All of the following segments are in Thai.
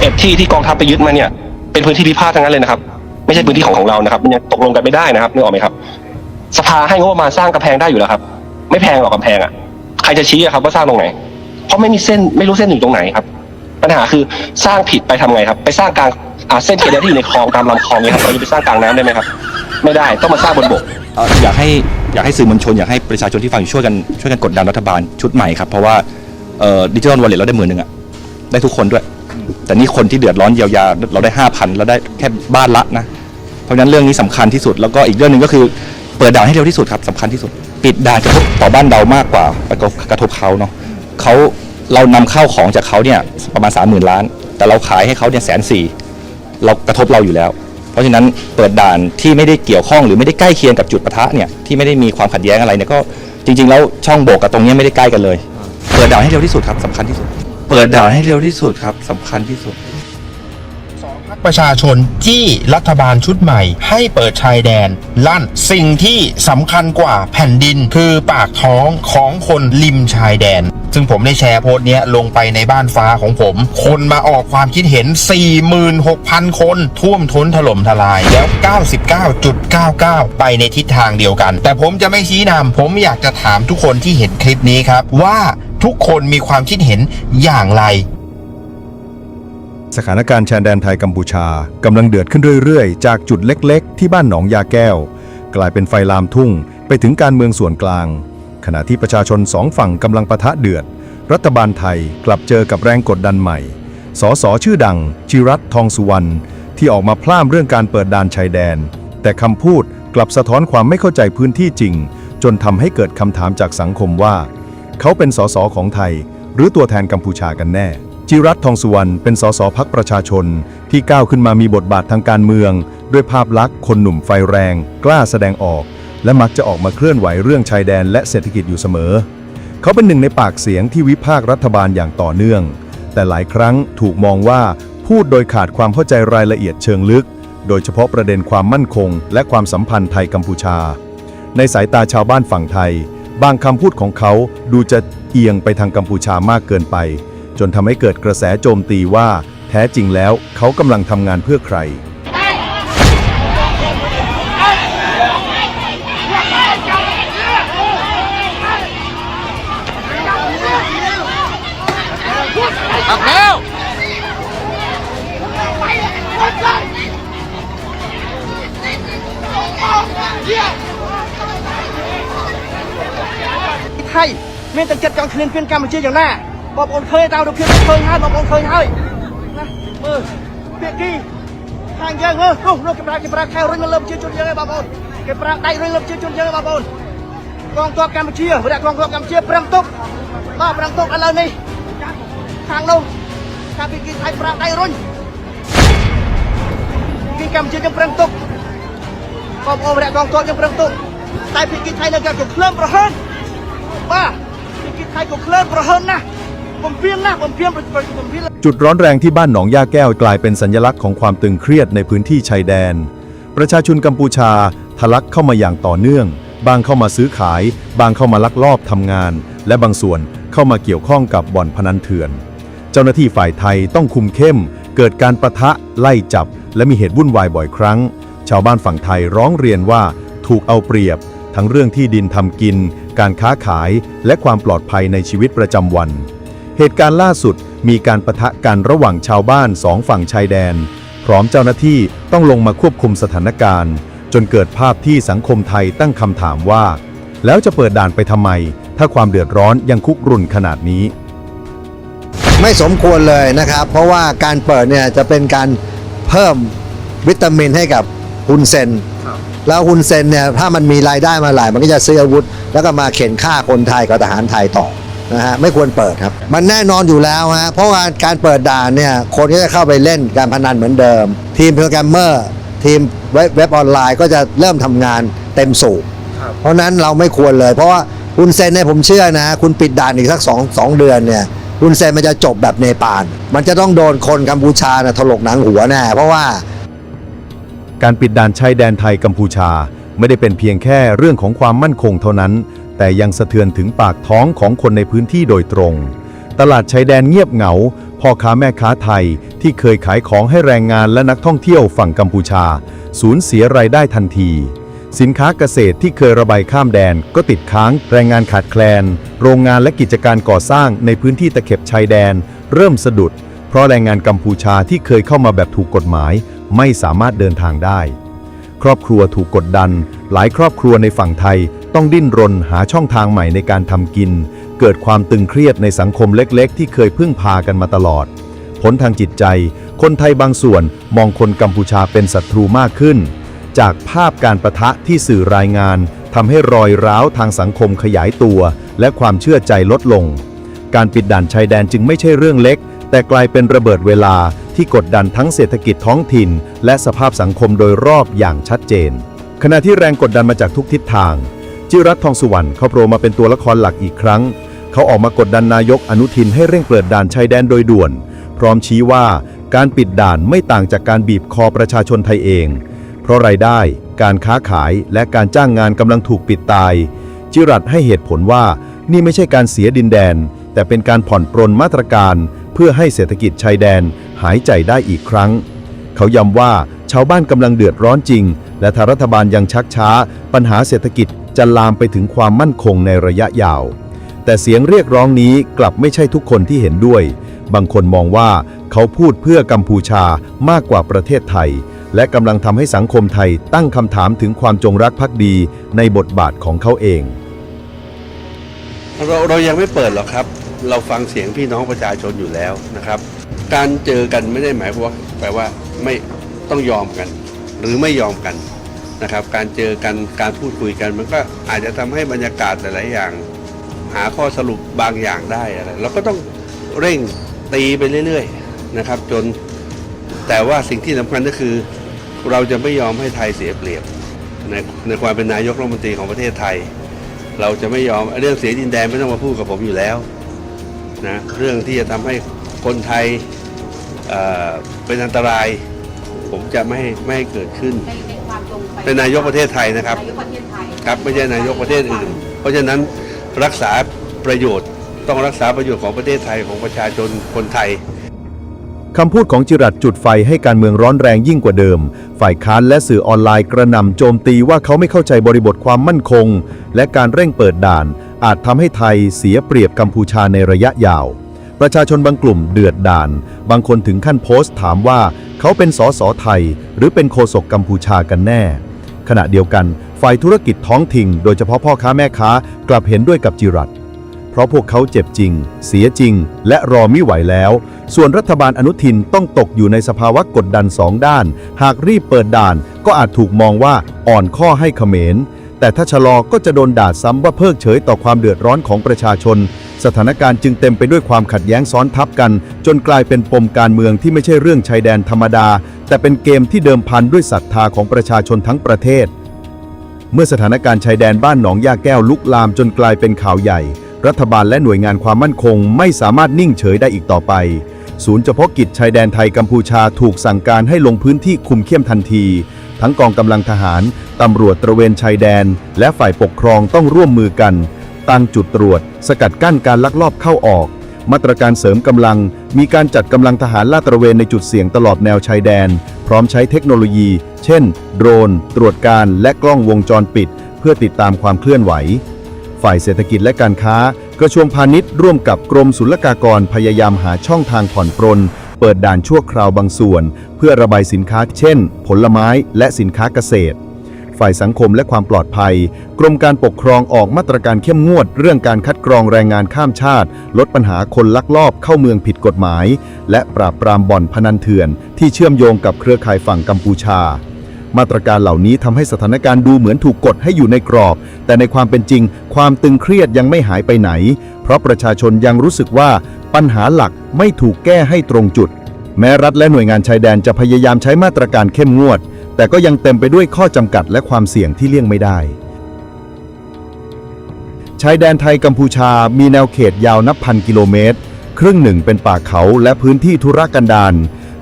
11 ที่ที่กองทัพไปยึดมาเนี่ย เป็นพื้นที่พิพาททั้งนั้นเลยนะครับ ไม่ใช่พื้นที่ของของเรานะครับมันยังตกลงกันไม่ได้นะครับนึกออกไหมครับ สภาให้งบประมาณสร้างกำแพงได้อยู่แล้วครับ ไม่แพงหรอกกำแพงอะใครจะชี้อะครับว่าสร้างตรงไหน เพราะไม่มีเส้นไม่รู้เส้นอยู่ตรงไหนครับ ปัญหาคือสร้างผิดไปทำไงครับ ไปสร้างกลางอ่าเส้นเคเบิลที่อยู่ในคลองตามลำคลองเนี่ยครับเราจะไปสร้างกลางน้ำได้ไหมครับ ไม่ได้ต้องมาสร้างบนบก เอ่ออยากให้อยากให้สื่อมวลชนอยากให้ประชาชนที่ฟังอยู่ช่วยกันช่วยกันกดดันรัฐบาลชุดใหม่ครับ เพราะว่าดิจิทัลวอลเล็ตเราได้หมื่นหนึ่งอะได้ทุกคนด้วย แต่นี่คนที่เดือดร้อนเยียวยาเราได้ห้าพันเราได้แค่บ้านละนะ เพราะฉะนั้นเรื่องนี้สำคัญที่สุดแล้วก็อีกเรื่องหนึ่งก็คือเปิดด่านให้เร็วที่สุดครับสำคัญที่สุด ปิดด่านกระทบต่อบ้านเรามากกว่ากระทบกระทบเขาเนาะเขาเรานำเข้าของจากเขาเนี่ยประมาณสามหมื่นล้าน แต่เราขายให้เขาเนี่ยแสนสี่เรากระทบเราอยู่แล้ว เพราะฉะนั้นเปิดด่านที่ไม่ได้เกี่ยวข้องหรือไม่ได้ใกล้เคียงกับจุดปะทะเนี่ยที่ไม่ได้มีความขัดแย้งอะไรเนี่ยก็จริง ๆ แล้วช่องโบกกับตรงเนี้ยไม่ได้ใกล้กันเลย เปิดด่านให้เร็วที่สุดครับสำคัญที่สุด เปิดด่านให้เร็วที่สุดครับสำคัญที่สุดประชาชนจี้รัฐบาลชุดใหม่ ให้เปิดชายแดน ลั่นสิ่งที่สำคัญกว่าแผ่นดินคือปากท้องของคนริมชายแดน ซึ่งผมได้แชร์โพสต์นี้ลงไปในบ้านฟ้าของผม คนมาออกความคิดเห็น 46,000 คน ท่วมท้นถล่มทลายแล้ว 99.99 ไปในทิศทางเดียวกัน แต่ผมจะไม่ชี้นำผมอยากจะถามทุกคนที่เห็นคลิปนี้ครับว่า ทุกคนมีความคิดเห็นอย่างไร สถานการณ์ชายแดนไทยกัมพูชากำลังเดือดขึ้นเรื่อยๆ จากจุดเล็กๆ ที่บ้านหนองยาแก้ว กลายเป็นไฟลามทุ่ง ไปถึงการเมืองส่วนกลาง ขณะที่ประชาชนสองฝั่งกำลังปะทะเดือด รัฐบาลไทยกลับเจอกับแรงกดดันใหม่ สสชื่อดังจิรัตทองสุวรรณที่ออกมาพล่ามเรื่องการเปิดด่านชายแดน แต่คำพูดกลับสะท้อนความไม่เข้าใจพื้นที่จริง จนทำให้เกิดคำถามจากสังคมว่า เขาเป็นสสของไทย หรือตัวแทนกัมพูชากันแน่ จิรัตทองสุวรรณเป็นสสพักประชาชน ที่ก้าวขึ้นมามีบทบาททางการเมือง ด้วยภาพลักษณ์คนหนุ่มไฟแรง กล้าแสดงออก และมักจะออกมาเคลื่อนไหวเรื่องชายแดนและเศรษฐกิจอยู่เสมอ เขาเป็นหนึ่งในปากเสียงที่วิพากษ์รัฐบาลอย่างต่อเนื่อง แต่หลายครั้งถูกมองว่าพูดโดยขาดความเข้าใจรายละเอียดเชิงลึก โดยเฉพาะประเด็นความมั่นคง และความสัมพันธ์ไทยกัมพูชา ในสายตาชาวบ้านฝั่งไทย บางคำพูดของเขาดูจะเอียงไปทางกัมพูชามากเกินไป จนทำให้เกิดกระแสโจมตีว่า แท้จริงแล้วเขากำลังทำงานเพื่อใคร មានតែចិត្តចង់ឈ្លានពានកម្ពុជាយ៉ាងណាបងប្អូនឃើញតាមរូបភាពឃើញហើយបងប្អូនឃើញហើយណាមើលពាគីខាងយើងមើលនោះនោះគេប្រើគេប្រើខែរុញមកលើប្រជាជនយើងហើយបងប្អូនគេប្រើដៃរុញលើប្រជាជនយើងហើយបងប្អូនកងទ័ពកម្ពុជាវរៈកងទ័ពកម្ពុជាប្រឹងទុកបាទប្រឹងទុកឥឡូវនេះខាងនោះខាងពាគីថៃប្រើដៃរុញពីកម្ពុជាយើងប្រឹងទុកបងប្អូនវរៈកងទ័ពយើងប្រឹងទុកតែភាគីថៃនៅគេក្លឹមប្រហែលបាទ จุดร้อนแรงที่บ้านหนองย่าแก้วกลายเป็นสัญลักษณ์ของความตึงเครียดในพื้นที่ชายแดน ประชาชนกัมพูชาทะลักเข้ามาอย่างต่อเนื่อง บางเข้ามาซื้อขาย บางเข้ามาลักลอบทำงาน และบางส่วนเข้ามาเกี่ยวข้องกับบ่อนพนันเถื่อน เจ้าหน้าที่ฝ่ายไทยต้องคุมเข้ม เกิดการประทะไล่จับ และมีเหตุวุ่นวายบ่อยครั้ง ชาวบ้านฝั่งไทยร้องเรียนว่าถูกเอาเปรียบ ทั้งเรื่องที่ดินทำกิน การค้าขาย และความปลอดภัยในชีวิตประจำวัน เหตุการณ์ล่าสุดมีการปะทะกันระหว่างชาวบ้านสองฝั่งชายแดน พร้อมเจ้าหน้าที่ต้องลงมาควบคุมสถานการณ์ จนเกิดภาพที่สังคมไทยตั้งคำถามว่า แล้วจะเปิดด่านไปทำไม ถ้าความเดือดร้อนยังคุกรุ่นขนาดนี้ ไม่สมควรเลยนะครับ เพราะว่าการเปิดเนี่ยจะเป็นการเพิ่มวิตามินให้กับฮุนเซน แล้วฮุนเซนเนี่ยถ้ามันมีรายได้มาหลายมันก็จะซื้ออาวุธ แล้วก็มาเข็นฆ่าคนไทยกับทหารไทยต่อนะฮะไม่ควรเปิดครับ มันแน่นอนอยู่แล้วฮะเพราะว่าการเปิดด่านเนี่ยคนก็จะเข้าไปเล่นการพนันเหมือนเดิม ทีมโปรแกรมเมอร์ทีมเว็บออนไลน์ก็จะเริ่มทำงานเต็มสูบเพราะนั้นเราไม่ควรเลย เพราะว่าฮุนเซนเนี่ยผมเชื่อนะ คุณปิดด่านอีกสักสองสองเดือนเนี่ยฮุนเซนมันจะจบแบบเนปาลมันจะต้องโดนคนกัมพูชานะถลกหนังหัวแน่เพราะว่า การปิดด่านชายแดนไทยกัมพูชา ไม่ได้เป็นเพียงแค่เรื่องของความมั่นคงเท่านั้น แต่ยังสะเทือนถึงปากท้องของคนในพื้นที่โดยตรง ตลาดชายแดนเงียบเหงา พ่อค้าแม่ค้าไทยที่เคยขายของให้แรงงานและนักท่องเที่ยวฝั่งกัมพูชา สูญเสียรายได้ทันที สินค้าเกษตรที่เคยระบายข้ามแดนก็ติดค้างแรงงานขาดแคลน โรงงานและกิจการก่อสร้างในพื้นที่ตะเข็บชายแดน เริ่มสะดุด เพราะแรงงานกัมพูชาที่เคยเข้ามาแบบถูกกฎหมาย ไม่สามารถเดินทางได้ ครอบครัวถูกกดดัน หลายครอบครัวในฝั่งไทยต้องดิ้นรนหาช่องทางใหม่ในการทำกิน เกิดความตึงเครียดในสังคมเล็กๆ ที่เคยพึ่งพากันมาตลอด ผลทางจิตใจ คนไทยบางส่วนมองคนกัมพูชาเป็นศัตรูมากขึ้น จากภาพการประทะที่สื่อรายงานทำให้รอยร้าวทางสังคมขยายตัว และความเชื่อใจลดลง การปิดด่านชายแดนจึงไม่ใช่เรื่องเล็ก แต่กลายเป็นระเบิดเวลาที่กดดันทั้งเศรษฐกิจท้องถิ่น และสภาพสังคมโดยรอบอย่างชัดเจน ขณะที่แรงกดดันมาจากทุกทิศทาง จิรัตทองสุวรรณเขาโผล่มาเป็นตัวละครหลักอีกครั้ง เขาออกมากดดันนายกอนุทินให้เร่งเปิดด่านชายแดนโดยด่วน พร้อมชี้ว่าการปิดด่านไม่ต่างจากการบีบคอประชาชนไทยเอง เพราะรายได้ การค้าขายและการจ้างงานกำลังถูกปิดตาย จิรัตให้เหตุผลว่านี่ไม่ใช่การเสียดินแดน แต่เป็นการผ่อนปรนมาตรการ พื่อให้เศรษฐกิจชายแดนหายใจได้อีกครั้ง เขาย้ำว่าชาวบ้านกำลังเดือดร้อนจริง และถ้ารัฐบาลยังชักช้า ปัญหาเศรษฐกิจจะลามไปถึงความมั่นคงในระยะยาว แต่เสียงเรียกร้องนี้กลับไม่ใช่ทุกคนที่เห็นด้วย บางคนมองว่าเขาพูดเพื่อกัมพูชามากกว่าประเทศไทย และกำลังทำให้สังคมไทยตั้งคำถามถึงความจงรักภักดีในบทบาทของเขาเอง เราเรายังไม่เปิดหรอกครับ เราฟังเสียงพี่น้องประชาชนอยู่แล้วนะครับ การเจอกันไม่ได้หมายความว่าแปลว่าไม่ต้องยอมกัน หรือไม่ยอมกันนะครับ การเจอกันการพูดคุยกัน มันก็อาจจะทำให้บรรยากาศหลายๆอย่าง หาข้อสรุปบางอย่างได้อะไรเราก็ต้องเร่งตีไปเรื่อยๆนะครับ จนแต่ว่าสิ่งที่สำคัญก็คือ เราจะไม่ยอมให้ไทยเสียเปรียบในในความเป็นนายกรัฐมนตรีของประเทศไทย เราจะไม่ยอมเรื่องเสียดินแดนไม่ต้องมาพูดกับผมอยู่แล้ว นะเรื่องที่จะทำให้คนไทยเอ่อเป็นอันตราย ผมจะไม่ให้ไม่ให้เกิดขึ้น ในในความตรงไปเป็นนายกประเทศไทยนะครับ นายกประเทศไทยครับไม่ใช่นายกประเทศอื่น เพราะฉะนั้นรักษาประโยชน์ต้องรักษาประโยชน์ของประเทศไทยของประชาชนคนไทย คำพูดของจิรัตน์จุดไฟให้การเมืองร้อนแรงยิ่งกว่าเดิม ฝ่ายค้านและสื่อออนไลน์กระหน่ำโจมตีว่าเขาไม่เข้าใจบริบทความมั่นคง และการเร่งเปิดด่าน อาจทำให้ไทยเสียเปรียบกัมพูชาในระยะยาว ประชาชนบางกลุ่มเดือดด่าน บางคนถึงขั้นโพสต์ถามว่าเขาเป็นสสไทย หรือเป็นโฆษกกัมพูชากันแน่ ขณะเดียวกัน ฝ่ายธุรกิจท้องถิ่นโดยเฉพาะพ่อค้าแม่ค้ากลับเห็นด้วยกับจิรัตเพราะพวกเขาเจ็บจริง เสียจริง และรอไม่ไหวแล้ว ส่วนรัฐบาลอนุทินต้องตกอยู่ในสภาวะกดดันสองด้าน หากรีบเปิดด่าน ก็อาจถูกมองว่าอ่อนข้อให้เขมร แต่ถ้าชะลอก็จะโดนด่าซ้ำว่าเพิกเฉยต่อความเดือดร้อนของประชาชน สถานการณ์จึงเต็มไปด้วยความขัดแย้งซ้อนทับกัน จนกลายเป็นปมการเมืองที่ไม่ใช่เรื่องชายแดนธรรมดา แต่เป็นเกมที่เดิมพันด้วยศรัทธาของประชาชนทั้งประเทศ เมื่อสถานการณ์ชายแดนบ้านหนองยาแก้วลุกลามจนกลายเป็นข่าวใหญ่ รัฐบาลและหน่วยงานความมั่นคง ไม่สามารถนิ่งเฉยได้อีกต่อไปศูนย์เฉพาะกิจชายแดนไทยกัมพูชาถูกสั่งการให้ลงพื้นที่คุมเข้มทันที ทั้งกองกำลังทหาร ตำรวจตระเวนชายแดน และฝ่ายปกครองต้องร่วมมือกัน ตั้งจุดตรวจ สกัดกั้นการลักลอบเข้าออก มาตรการเสริมกำลัง มีการจัดกำลังทหารลาดตระเวนในจุดเสี่ยงตลอดแนวชายแดน พร้อมใช้เทคโนโลยี เช่น โดรน ตรวจการและกล้องวงจรปิด เพื่อติดตามความเคลื่อนไหว ฝ่ายเศรษฐกิจและการค้ากระทรวงพาณิชย์ร่วมกับกรมศุลกากรพยายามหาช่องทางผ่อนปรน เปิดด่านชั่วคราวบางส่วน เพื่อระบายสินค้าเช่น ผลไม้และสินค้าเกษตร ฝ่ายสังคมและความปลอดภัย กรมการปกครองออกมาตรการเข้มงวด เรื่องการคัดกรองแรงงานข้ามชาติ ลดปัญหาคนลักลอบเข้าเมืองผิดกฎหมาย และปราบปรามบ่อนพนันเถื่อน ที่เชื่อมโยงกับเครือข่ายฝั่งกัมพูชามาตรการเหล่านี้ทำให้สถานการณ์ดูเหมือนถูกกดให้อยู่ในกรอบ แต่ในความเป็นจริง ความตึงเครียดยังไม่หายไปไหน เพราะประชาชนยังรู้สึกว่า ปัญหาหลักไม่ถูกแก้ให้ตรงจุด แม้รัฐและหน่วยงานชายแดนจะพยายามใช้มาตรการเข้มงวด แต่ก็ยังเต็มไปด้วยข้อจำกัดและความเสี่ยงที่เลี่ยงไม่ได้ ชายแดนไทยกัมพูชามีแนวเขตยาวนับพันกิโลเมตร ครึ่งหนึ่งเป็นป่าเขาและพื้นที่ธุรกันดาร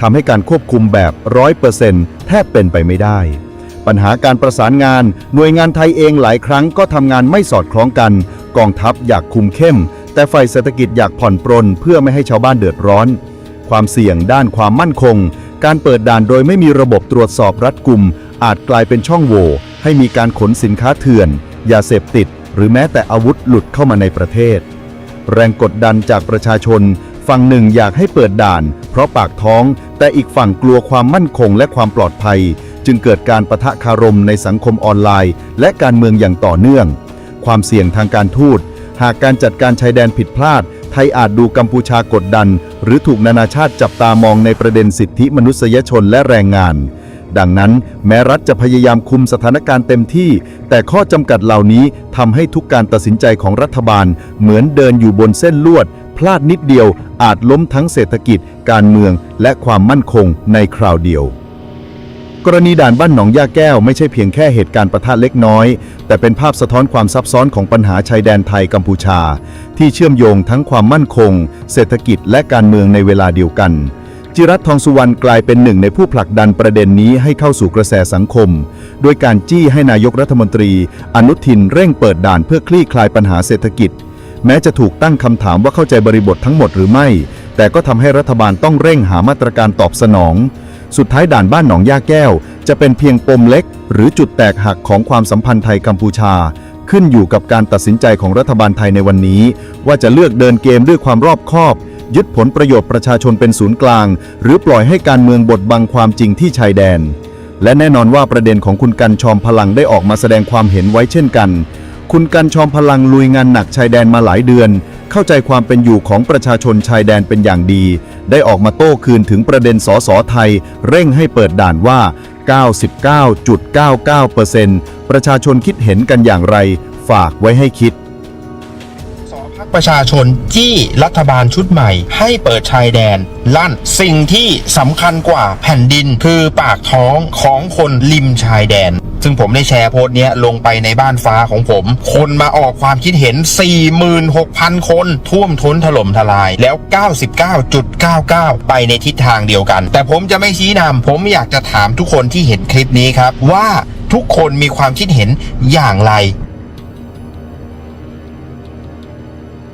ทำให้การควบคุมแบบร้อยเปอร์เซ็นต์แทบเป็นไปไม่ได้ ปัญหาการประสานงาน หน่วยงานไทยเองหลายครั้งก็ทำงานไม่สอดคล้องกัน กองทัพอยากคุมเข้ม แต่ฝ่ายเศรษฐกิจอยากผ่อนปรนเพื่อไม่ให้ชาวบ้านเดือดร้อน ความเสี่ยงด้านความมั่นคง การเปิดด่านโดยไม่มีระบบตรวจสอบรัดกุม อาจกลายเป็นช่องโหว่ให้มีการขนสินค้าเถื่อนยาเสพติด หรือแม้แต่อาวุธหลุดเข้ามาในประเทศ แรงกดดันจากประชาชน ฝั่งหนึ่งอยากให้เปิดด่าน เพราะปากท้อง แต่อีกฝั่งกลัวความมั่นคงและความปลอดภัย จึงเกิดการประทะคารมในสังคมออนไลน์ และการเมืองอย่างต่อเนื่อง ความเสี่ยงทางการทูต หากการจัดการชายแดนผิดพลาด ไทยอาจดูกัมพูชากดดัน หรือถูกนานาชาติจับตามองในประเด็นสิทธิมนุษยชนและแรงงาน ดังนั้น แม้รัฐจะพยายามคุมสถานการณ์เต็มที่ แต่ข้อจำกัดเหล่านี้ทำให้ทุกการตัดสินใจของรัฐบาล เหมือนเดินอยู่บนเส้นลวด พลาดนิดเดียวอาจล้มทั้งเศรษฐกิจ การเมือง และความมั่นคงในคราวเดียว กรณีด่านบ้านหนองยาแก้วไม่ใช่เพียงแค่เหตุการณ์ประทะเล็กน้อย แต่เป็นภาพสะท้อนความซับซ้อนของปัญหาชายแดนไทยกัมพูชา ที่เชื่อมโยงทั้งความมั่นคง เศรษฐกิจและการเมืองในเวลาเดียวกัน จิรัตทองสุวรรณกลายเป็นหนึ่งในผู้ผลักดันประเด็นนี้ให้เข้าสู่กระแสสังคม โดยการจี้ให้นายกรัฐมนตรี อนุทินเร่งเปิดด่านเพื่อคลี่คลายปัญหาเศรษฐกิจ แม้จะถูกตั้งคำถามว่าเข้าใจบริบททั้งหมดหรือไม่ แต่ก็ทำให้รัฐบาลต้องเร่งหามาตรการตอบสนอง สุดท้ายด่านบ้านหนองย่าแก้ว จะเป็นเพียงปมเล็ก หรือจุดแตกหักของความสัมพันธ์ไทยกัมพูชา ขึ้นอยู่กับการตัดสินใจของรัฐบาลไทยในวันนี้ ว่าจะเลือกเดินเกมด้วยความรอบคอบ ยึดผลประโยชน์ประชาชนเป็นศูนย์กลาง หรือปล่อยให้การเมืองบดบังความจริงที่ชายแดน และแน่นอนว่าประเด็นของคุณกันชอมพลังได้ออกมาแสดงความเห็นไว้เช่นกัน คุณกันชอมพลังลุยงานหนักชายแดนมาหลายเดือน เข้าใจความเป็นอยู่ของประชาชนชายแดนเป็นอย่างดี ได้ออกมาโต้คืนถึงประเด็นสสไทย เร่งให้เปิดด่านว่า 99.99%ประชาชนคิดเห็นกันอย่างไร ฝากไว้ให้คิดประชาชนจี้รัฐบาลชุดใหม่ ให้เปิดชายแดน ลั่นสิ่งที่สำคัญกว่าแผ่นดินคือปากท้องของคนริมชายแดน ซึ่งผมได้แชร์โพสต์เนี้ยลงไปในบ้านฟ้าของผม คนมาออกความคิดเห็น 46,000 คน ท่วมท้นถล่มทลายแล้ว 99.99 ไปในทิศทางเดียวกัน แต่ผมจะไม่ชี้นำผมอยากจะถามทุกคนที่เห็นคลิปนี้ครับ ว่าทุกคนมีความคิดเห็นอย่างไร